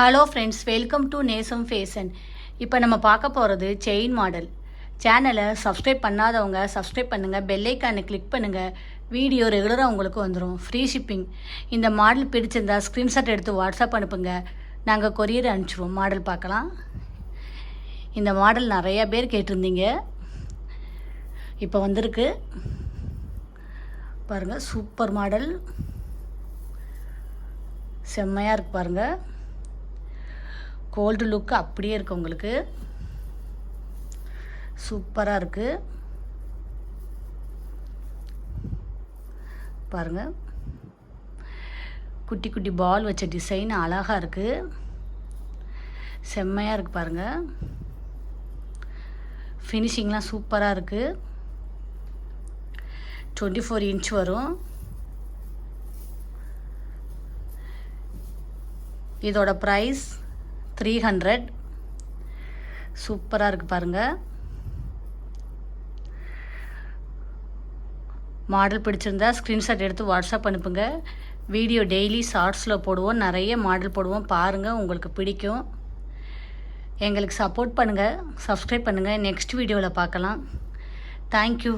Hello friends welcome to Nesam fashion இப்போ நம்ம பார்க்க போகிறது செயின் மாடல் சேனலை சப்ஸ்கிரைப் பண்ணாதவங்க சப்ஸ்கிரைப் பண்ணுங்கள் பெல்லைக்கானை கிளிக் பண்ணுங்கள் வீடியோ ரெகுலராக உங்களுக்கு வந்துடும் ஃப்ரீ ஷிப்பிங் இந்த மாடல் பிடிச்சிருந்தா ஸ்க்ரீன்ஷாட் எடுத்து வாட்ஸ்அப் அனுப்புங்க. நாங்கள் கொரியர் அனுப்பிச்சிடுவோம் மாடல் பார்க்கலாம். இந்த மாடல் நிறையா பேர் கேட்டிருந்தீங்க. இப்போ வந்திருக்கு. பாருங்கள் சூப்பர் மாடல் செம்மையாக இருக்கு பாருங்கள் கோல்டு லுக்கு அப்படியே இருக்குது உங்களுக்கு. சூப்பராக இருக்குது பாருங்கள் குட்டி குட்டி பால் வச்ச டிசைன் அழகாக இருக்குது செம்மையாக இருக்குது பாருங்கள் ஃபினிஷிங்லாம் சூப்பராக இருக்குது டுவெண்ட்டி ஃபோர் இன்ச் வரும். இதோட ப்ரைஸ் த்ரீ ஹண்ட்ரட் சூப்பராக இருக்குது பாருங்கள் மாடல் பிடிச்சிருந்தா ஸ்க்ரீன்ஷாட் எடுத்து வாட்ஸ்அப் அனுப்புங்க. வீடியோ டெய்லி ஷார்ட்ஸில் போடுவோம். நிறைய மாடல் போடுவோம். பாருங்கள் உங்களுக்கு பிடிக்கும். எங்களுக்கு சப்போர்ட் பண்ணுங்கள் சப்ஸ்கிரைப் பண்ணுங்கள் நெக்ஸ்ட் வீடியோவில் பார்க்கலாம். தேங்க்யூ